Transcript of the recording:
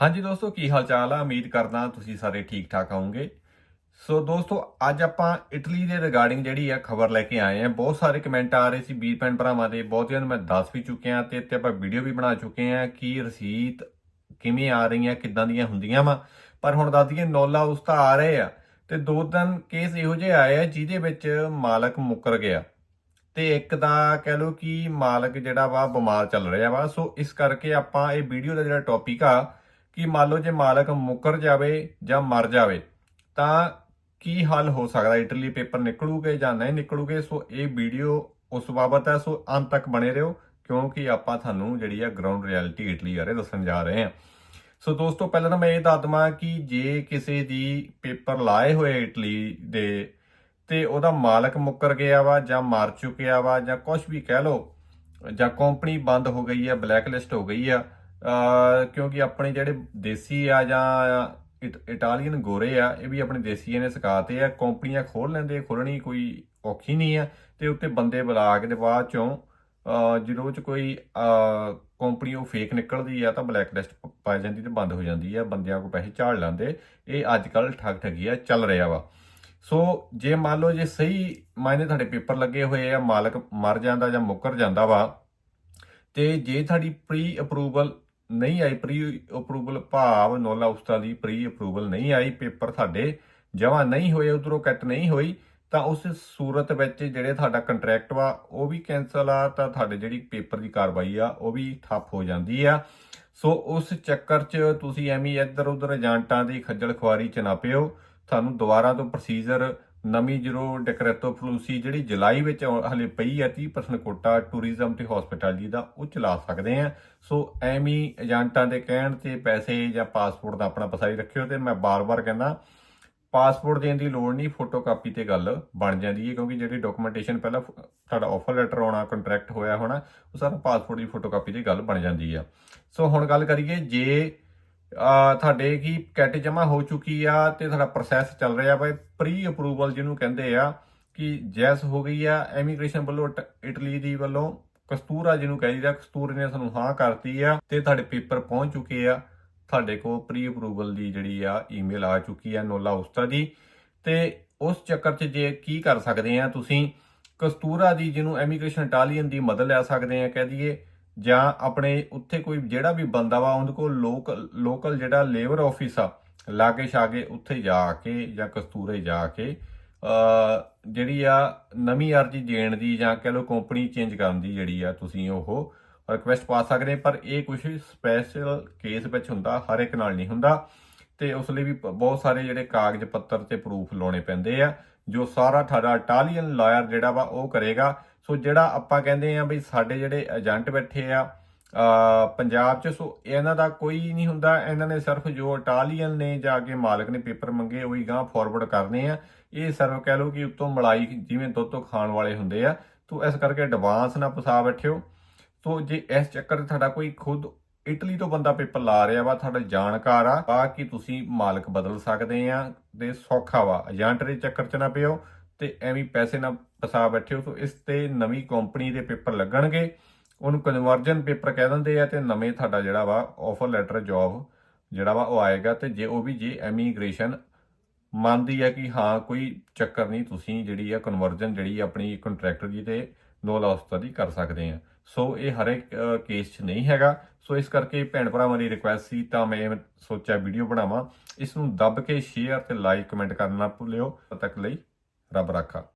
ਹਾਂਜੀ ਦੋਸਤੋ, ਕੀ ਹਾਲ ਚਾਲ ਆ? ਉਮੀਦ ਕਰਦਾ ਤੁਸੀਂ ਸਾਰੇ ਠੀਕ ਠਾਕ ਹੋਵੋਗੇ। ਸੋ ਦੋਸਤੋ, ਅੱਜ ਆਪਾਂ ਇਟਲੀ ਦੇ ਰਿਗਾਰਡਿੰਗ ਜਿਹੜੀ ਆ ਖਬਰ ਲੈ ਕੇ ਆਏ ਆ। ਬਹੁਤ ਸਾਰੇ ਕਮੈਂਟ ਆ ਰਹੇ ਸੀ ਵੀਰ ਭੈਣ ਭਰਾਵਾਂ ਦੇ। ਬਹੁਤਿਆਂ ਨੂੰ ਮੈਂ ਦੱਸ ਵੀ ਚੁੱਕਿਆ ਤੇ ਇੱਥੇ ਆਪਾਂ ਵੀਡੀਓ ਵੀ ਬਣਾ ਚੁੱਕੇ ਆ ਕਿ ਰਸੀਦ ਕਿਵੇਂ ਆ ਰਹੀਆਂ, ਕਿੱਦਾਂ ਦੀਆਂ ਹੁੰਦੀਆਂ ਵਾ। ਪਰ ਹੁਣ ਦੱਸ ਦਈਏ, ਨੌਲਾ ਉਸ ਤਾਂ ਆ ਰਹੇ ਆ ਤੇ ਦੋ ਤਿੰਨ ਕੇਸ ਇਹੋ ਜਿਹੇ ਆਏ ਆ ਜਿਹਦੇ ਵਿੱਚ ਮਾਲਕ ਮੁੱਕਰ ਗਿਆ। ਤੇ ਇੱਕ ਦਾ ਕਹਿ ਲਓ ਕਿ ਮਾਲਕ ਜਿਹੜਾ ਵਾ ਬਿਮਾਰ ਚੱਲ ਰਿਹਾ ਵਾ। ਸੋ ਇਸ ਕਰਕੇ ਆਪਾਂ ਇਹ ਵੀਡੀਓ ਦਾ ਜਿਹੜਾ ਟੌਪਿਕ ਆ ਕਿ ਮੰਨ ਲਓ ਜੇ ਮਾਲਕ ਮੁੱਕਰ ਜਾਵੇ ਜਾਂ ਮਰ ਜਾਵੇ, ਤਾਂ ਕੀ ਹੱਲ ਹੋ ਸਕਦਾ? ਇਟਲੀ ਪੇਪਰ ਨਿਕਲੂਗੇ ਜਾਂ ਨਹੀਂ ਨਿਕਲੂਗੇ? ਸੋ ਇਹ ਵੀਡੀਓ ਉਸ ਬਾਬਤ ਹੈ, ਸੋ ਅੰਤ ਤੱਕ ਬਣੇ ਰਹੋ, ਕਿਉਂਕਿ ਆਪਾਂ ਤੁਹਾਨੂੰ ਜਿਹੜੀ ਆ ਗਰਾਊਂਡ ਰਿਐਲਿਟੀ ਇਟਲੀ ਬਾਰੇ ਦੱਸਣ ਜਾ ਰਹੇ ਹਾਂ। ਸੋ ਦੋਸਤੋ, ਪਹਿਲਾਂ ਤਾਂ ਮੈਂ ਇਹ ਦੱਸ ਦਵਾਂ ਕਿ ਜੇ ਕਿਸੇ ਦੀ ਪੇਪਰ ਲਾਏ ਹੋਏ ਇਟਲੀ ਦੇ, ਤੇ ਉਹਦਾ ਮਾਲਕ ਮੁੱਕਰ ਗਿਆ ਵਾ ਜਾਂ ਮਰ ਚੁੱਕਿਆ ਵਾ ਜਾਂ ਕੁਝ ਵੀ ਕਹਿ ਲਓ, ਜਾਂ ਕੰਪਨੀ ਬੰਦ ਹੋ ਗਈ ਆ ਬਲੈਕ ਲਿਸਟ ਹੋ ਗਈ ਆ ਕਿਉਂਕਿ ਆਪਣੇ ਜਿਹੜੇ ਦੇਸੀ ਆ ਜਾਂ ਇਟਾਲੀਅਨ ਗੋਰੇ ਆ, ਇਹ ਵੀ ਆਪਣੇ ਦੇਸੀਆਂ ਨੇ ਸਿਖਾਤੇ ਆ। ਕੰਪਨੀਆਂ ਖੋਲ ਲੈਂਦੇ ਖੋਲਣੀ ਕੋਈ ਔਖੀ ਨਹੀਂ ਆ ਤੇ ਉੱਤੇ ਬੰਦੇ ਬੁਲਾ ਕੇ ਦੇ ਬਾਅਦ ਚੋਂ, ਅਹ, ਜਦੋਂ ਚ ਕੋਈ ਕੰਪਨੀ ਉਹ ਫੇਕ ਨਿਕਲਦੀ ਆ ਤਾਂ ਬਲੈਕ ਲਿਸਟ ਪਾਈ ਜਾਂਦੀ ਤੇ ਬੰਦ ਹੋ ਜਾਂਦੀ ਆ। ਬੰਦਿਆਂ ਕੋ ਪੈਸੇ ਝਾੜ ਲੈਂਦੇ। ਇਹ ਅੱਜ ਕੱਲ ਠੱਗ ਠੱਗੀਆ ਚੱਲ ਰਿਹਾ ਵਾ। ਸੋ ਜੇ ਮੰਨ ਲਓ ਜੇ ਸਹੀ ਮਾਇਨੇ ਤੁਹਾਡੇ ਪੇਪਰ ਲੱਗੇ ਹੋਏ ਆ, ਮਾਲਕ ਮਰ ਜਾਂਦਾ ਜਾਂ ਮੁੱਕਰ ਜਾਂਦਾ ਵਾ, ਤੇ ਜੇ ਤੁਹਾਡੀ ਪ੍ਰੀ ਅਪਰੂਵਲ ਨਹੀਂ ਆਈ ਪ੍ਰੀ ਅਪਰੂਵਲ ਭਾਵ ਨੋਲਾ ਉਸਤਾ ਦੀ ਪ੍ਰੀ ਅਪਰੂਵਲ ਨਹੀਂ ਆਈ, ਪੇਪਰ ਤੁਹਾਡੇ ਜਮਾ ਨਹੀਂ ਹੋਏ, ਉਧਰੋਂ ਕੱਟ ਨਹੀਂ ਹੋਈ, ਤਾਂ ਉਸ ਸੂਰਤ ਵਿੱਚ ਜਿਹੜੇ ਤੁਹਾਡਾ ਕੰਟਰੈਕਟ ਵਾ, ਉਹ ਵੀ ਕੈਨਸਲ ਆ, ਤਾਂ ਤੁਹਾਡੇ ਜਿਹੜੀ ਪੇਪਰ ਦੀ ਕਾਰਵਾਈ ਆ, ਉਹ ਵੀ ਠੱਪ ਹੋ ਜਾਂਦੀ ਆ। ਸੋ ਉਸ ਚੱਕਰ 'ਚ ਤੁਸੀਂ ਐਵੇਂ ਇੱਧਰ ਉੱਧਰ ਏਜੰਟਾਂ ਦੀ ਖੱਜਲ ਖੁਆਰੀ 'ਚ ਨਾ ਪਿਓ, ਤੁਹਾਨੂੰ ਦੁਬਾਰਾ ਤੋਂ ਪ੍ਰੋਸੀਜਰ ਨਵੀਂ ਜਰੋ ਡੈਕਰੇਟੋ ਫਲੂਸੀ ਜਿਹੜੀ ਜੁਲਾਈ ਵਿੱਚ ਆਉ- ਹਲੇ ਪਈ ਹੈ 30% ਕੋਟਾ ਟੂਰਿਜ਼ਮ ਤੇ ਹਸਪਿਟੈਲਿਟੀ ਦਾ, ਉਹ ਚਲਾ ਸਕਦੇ ਆ। ਸੋ ਐਵੇਂ ਏਜੰਟਾਂ ਦੇ ਕਹਿਣ ਤੇ ਪੈਸੇ ਜਾਂ ਪਾਸਪੋਰਟ ਦਾ ਆਪਣਾ ਪਸਾਈ ਰੱਖਿਓ ਤੇ ਮੈਂ ਬਾਰ-ਬਾਰ ਕਹਿੰਦਾ ਪਾਸਪੋਰਟ ਦੇਣ ਦੀ ਲੋੜ ਨਹੀਂ ਫੋਟੋਕਾਪੀ ਤੇ ਗੱਲ ਬਣ ਜਾਂਦੀ ਹੈ, ਕਿਉਂਕਿ ਜਿਹੜੀ ਡਾਕੂਮੈਂਟੇਸ਼ਨ ਪਹਿਲਾਂ ਤੁਹਾਡਾ ਆਫਰ ਲੈਟਰ ਆਉਣਾ ਕੰਟਰੈਕਟ ਹੋਇਆ ਹੋਣਾ, ਉਹ ਸਾਰਾ ਪਾਸਪੋਰਟ ਦੀ ਫੋਟੋਕਾਪੀ ਤੇ ਗੱਲ ਬਣ ਜਾਂਦੀ ਆ। ਸੋ ਹੁਣ ਗੱਲ ਕਰੀਏ ਜੇ ਤੁਹਾਡੇ ਕੀ ਕੈਟ ਜਮਾ ਹੋ ਚੁੱਕੀ ਆ ਤੇ ਤੁਹਾਡਾ ਪ੍ਰੋਸੈਸ ਚੱਲ ਰਿਹਾ ਵਾ? ਪ੍ਰੀ ਅਪਰੂਵਲ ਜਿਹਨੂੰ ਕਹਿੰਦੇ ਆ ਕਿ ਜੈਸ ਹੋ ਗਈ ਆ ਇਮੀਗ੍ਰੇਸ਼ਨ ਵੱਲੋਂ ਇਟ- ਇਟਲੀ ਦੀ ਵੱਲੋਂ ਕਸਤੂਰਾ ਜਿਹਨੂੰ ਕਹਿੰਦੇ ਕਸਤੂਰ ਨੇ ਸਾਨੂੰ ਹਾਂ ਕਰਤੀ ਆ ਤੇ ਤੁਹਾਡੇ ਪੇਪਰ ਪਹੁੰਚ ਚੁੱਕੇ ਆ। ਤੁਹਾਡੇ ਕੋਲ ਪ੍ਰੀ ਅਪਰੂਵਲ ਦੀ ਜਿਹੜੀ ਆ ਈਮੇਲ ਆ ਚੁੱਕੀ ਆ ਨੋਲਾ ਉਸਤਾ ਦੀ। ਤੇ ਉਸ ਚੱਕਰ 'ਚ ਜੇ ਕੀ ਕਰ ਸਕਦੇ ਆ ਤੁਸੀਂ? ਕਸਤੂਰਾ ਦੀ ਜਿਹਨੂੰ ਇਮੀਗ੍ਰੇਸ਼ਨ ਇਟਾਲੀਅਨ ਦੀ ਮਦਦ ਲੈ ਸਕਦੇ ਆ, ਕਹਿ ਦਈਏ ਜਾਂ ਆਪਣੇ ਉੱਥੇ ਕੋਈ ਜਿਹੜਾ ਵੀ ਬੰਦਾ ਵਾ ਉਹਦੇ ਕੋਲ ਲੋਕਲ ਲੋਕਲ ਜਿਹੜਾ ਲੇਬਰ ਆਫਿਸ ਆ, ਲਾਗੇ ਛਾਗੇ ਉੱਥੇ ਜਾ ਕੇ ਜਾਂ ਕਸਤੂਰੇ ਜਾ ਕੇ ਜਿਹੜੀ ਆ ਨਵੀਂ ਅਰਜ਼ੀ ਦੇਣ ਦੀ ਜਾਂ ਕਹ ਲਓ ਕੰਪਨੀ ਚੇਂਜ ਕਰਨ ਦੀ ਜਿਹੜੀ ਆ ਤੁਸੀਂ ਉਹ ਰਿਕੁਐਸਟ ਪਾ ਸਕਦੇ ਪਰ ਇਹ ਕੁਝ ਸਪੈਸ਼ਲ ਕੇਸ ਵਿੱਚ ਹੁੰਦਾ, ਹਰ ਇੱਕ ਨਾਲ ਨਹੀਂ ਹੁੰਦਾ। ਤੇ ਉਸ ਲਈ ਵੀ ਬਹੁਤ ਸਾਰੇ ਜਿਹੜੇ ਕਾਗਜ਼ ਪੱਤਰ ਤੇ ਪ੍ਰੂਫ ਲਾਉਣੇ ਪੈਂਦੇ ਆ, ਜੋ ਸਾਰਾ ਤੁਹਾਡਾ ਇਟਾਲੀਅਨ ਲਾਇਰ ਜਿਹੜਾ ਵਾ ਉਹ ਕਰੇਗਾ। ਸੋ ਜਿਹੜਾ ਆਪਾਂ ਕਹਿੰਦੇ ਆ ਵੀ ਸਾਡੇ ਜਿਹੜੇ ਏਜੰਟ ਬੈਠੇ ਆ ਪੰਜਾਬ ਚ, ਸੋ ਇਹਨਾਂ ਦਾ ਕੋਈ ਨਹੀਂ ਹੁੰਦਾ। ਇਹਨਾਂ ਨੇ ਸਿਰਫ ਜੋ ਇਟਾਲੀਅਨ ਨੇ ਜਾ ਕੇ ਮਾਲਕ ਨੇ ਪੇਪਰ ਮੰਗੇ, ਉਹੀ ਗਾਂ ਫਾਰਵਰਡ ਕਰਨੇ ਆ। ਇਹ ਸਰਵ ਕਹਿ ਲਓ ਕਿ ਉੱਤੋਂ ਮਲਾਈ ਜਿਵੇਂ ਦੁੱਧ ਤੋਂ ਖਾਣ ਵਾਲੇ ਹੁੰਦੇ ਆ। ਤੋ ਇਸ ਕਰਕੇ ਐਡਵਾਂਸ ਨਾ ਫਸਾ ਬੈਠਿਓ। ਤੋ ਜੇ ਇਸ ਚੱਕਰ 'ਚ ਤੁਹਾਡਾ ਕੋਈ ਖੁਦ ਇਟਲੀ ਤੋਂ ਬੰਦਾ ਪੇਪਰ ਲਾ ਰਿਹਾ ਵਾ, ਤੁਹਾਡਾ ਜਾਣਕਾਰ ਆ, ਤਾਂ ਕਿ ਤੁਸੀਂ ਮਾਲਕ ਬਦਲ ਸਕਦੇ ਆ ਤੇ ਸੌਖਾ ਵਾ। ਏਜੰਟ ਦੇ ਚੱਕਰ 'ਚ ਨਾ ਪਿਓ। ਤੇ ਐਵੇਂ ਪੈਸੇ ਨਾ ਫਸਾ ਬੈਠੇ ਹੋ, ਸੋ ਇਸ ਤੇ ਨਵੀਂ ਕੰਪਨੀ ਦੇ ਪੇਪਰ ਲੱਗਣਗੇ। ਉਹਨੂੰ ਕਨਵਰਜਨ ਪੇਪਰ ਕਹਿ ਦਿੰਦੇ ਆ ਤੇ ਨਵੇਂ ਤੁਹਾਡਾ ਜਿਹੜਾ ਵਾ ਆਫਰ ਲੈਟਰ ਜੌਬ ਜਿਹੜਾ ਵਾ ਉਹ ਆਏਗਾ ਤੇ ਜੇ ਉਹ ਵੀ ਜੇ ਐਮੀਗ੍ਰੇਸ਼ਨ ਮੰਨਦੀ ਹੈ ਕਿ ਹਾਂ, ਕੋਈ ਚੱਕਰ ਨਹੀਂ, ਤੁਸੀਂ ਜਿਹੜੀ ਆ ਕਨਵਰਜਨ ਜਿਹੜੀ ਆਪਣੀ ਕੰਟਰੈਕਟਰ ਦੀ ਤੇ ਨੋ ਲਾਸਤਾ ਦੀ ਕਰ ਸਕਦੇ ਆ। ਸੋ ਇਹ ਹਰ ਇੱਕ ਕੇਸ 'ਚ ਨਹੀਂ ਹੈਗਾ। ਸੋ ਇਸ ਕਰਕੇ ਭੈਣ ਭਰਾਵਾਂ ਦੀ ਰਿਕੁਐਸਟ ਸੀ, ਤਾਂ ਮੈਂ ਸੋਚਿਆ ਵੀਡੀਓ ਬਣਾਵਾਂ। ਇਸ ਨੂੰ ਦੱਬ ਕੇ ਸ਼ੇਅਰ ਤੇ ਲਾਈਕ ਕਮੈਂਟ ਕਰਨਾ ਭੁੱਲਿਓ। ਤਦ ਤੱਕ ਲਈ para.